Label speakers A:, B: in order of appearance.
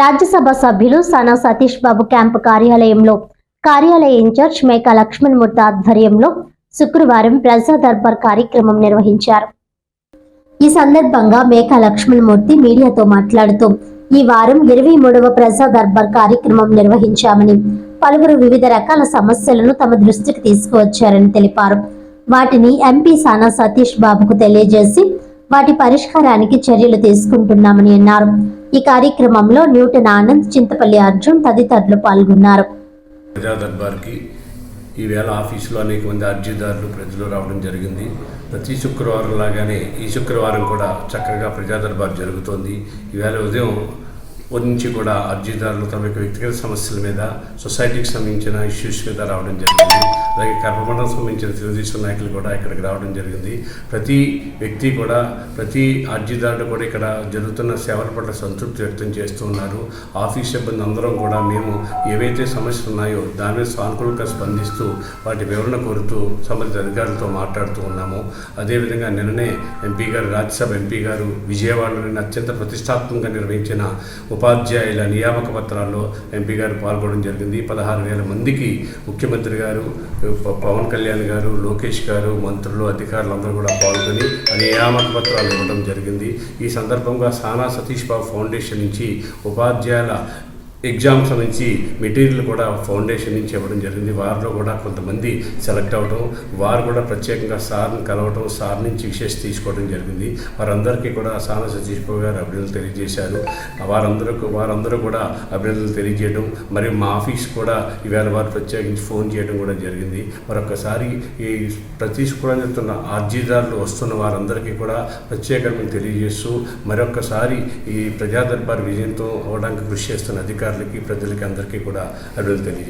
A: రాజ్యసభ సభ్యులు సనా సతీష్ బాబు క్యాంపు కార్యాలయంలో కార్యాలయ ఇన్ఛార్జ్ మేకా లక్ష్మణమూర్తి ఆధ్వర్యంలో శుక్రవారం ప్రజా దర్బార్ కార్యక్రమం నిర్వహించారు. ఈ సందర్భంగా మేకా లక్ష్మణమూర్తి మీడియాతో మాట్లాడుతూ ఈ వారం ఇరవై మూడవ ప్రజా దర్బార్ కార్యక్రమం నిర్వహించామని పలువురు వివిధ రకాల సమస్యలను తమ దృష్టికి తీసుకువచ్చారని తెలిపారు. వాటిని ఎంపీ సానా సతీష్ బాబుకు తెలియజేసి వాటి పరిష్కారానికి చర్యలు తీసుకుంటున్నామని అన్నారు. ఈ కార్యక్రమంలో న్యూటన్ ఆనంద్ చింతపల్లి అర్జున్ తదితరులు పాల్గొన్నారు.
B: ప్రజా ఈవేళ ఆఫీసులో అనేక మంది అర్జీదారులు ప్రజలు రావడం జరిగింది. ప్రతి శుక్రవారం లాగానే ఈ శుక్రవారం కూడా చక్కగా ప్రజాదర్బార్ జరుగుతోంది. ఈవేళ ఉదయం నుంచి కూడా అర్జీదారులు తమ యొక్క వ్యక్తిగత సమస్యల మీద సొసైటీకి సంబంధించిన ఇష్యూస్ మీద రావడం జరిగింది. అలాగే కర్మమండలం సంబంధించిన తెలుగుదేశం నాయకులు కూడా ఇక్కడికి రావడం జరిగింది. ప్రతి వ్యక్తి కూడా ప్రతి అర్జీదారుడు కూడా ఇక్కడ జరుగుతున్న సేవల పట్ల సంతృప్తి వ్యక్తం చేస్తూ ఉన్నారు. ఆఫీస్ సిబ్బంది అందరం కూడా మేము ఏవైతే సమస్యలు ఉన్నాయో దాని మీద సానుకూలంగా స్పందిస్తూ వాటి వివరణ కోరుతూ సంబంధిత అధికారులతో మాట్లాడుతూ ఉన్నాము. అదేవిధంగా నిన్ననే ఎంపీ గారు రాజ్యసభ ఎంపీ గారు విజయవాడలోని అత్యంత ప్రతిష్టాత్మకంగా నిర్వహించిన ఉపాధ్యాయుల నియామక పత్రాల్లో ఎంపీ గారు పాల్గొనడం జరిగింది. పదహారు వేల మందికి ముఖ్యమంత్రి గారు పవన్ కళ్యాణ్ గారు లోకేష్ గారు మంత్రులు అధికారులు అందరూ కూడా పాల్గొని నియామక పత్రాలు ఇవ్వడం జరిగింది. ఈ సందర్భంగా సానా సతీష్ బాబు ఫౌండేషన్ నుంచి ఉపాధ్యాయుల ఎగ్జామ్ సంబంధించి మెటీరియల్ కూడా ఫౌండేషన్ నుంచి ఇవ్వడం జరిగింది. వారిలో కూడా కొంతమంది సెలెక్ట్ అవ్వడం వారు కూడా ప్రత్యేకంగా సార్ని కలవడం సార్ నుంచి విశేష తీసుకోవడం జరిగింది. వారందరికీ కూడా సాన సతీష్ బాబు గారు అభినందనలు తెలియజేశారు. వారందరూ వారందరూ కూడా అభినందనలు తెలియజేయడం మరియు మా ఆఫీస్ కూడా ఈవేళ వారు ప్రత్యేకించి ఫోన్ చేయడం కూడా జరిగింది. మరొకసారి ఈ ప్రతి శుక్రవారం జరుగుతున్న అర్జీదారులు వస్తున్న వారందరికీ కూడా ప్రత్యేకంగా తెలియజేస్తూ మరొకసారి ఈ ప్రజాదర్బార్ విజయంతో అవడానికి కృషి చేస్తున్న అధికారులకి ప్రజలకి అందరికీ కూడా అభివృద్ధి తెలియజేస్తాను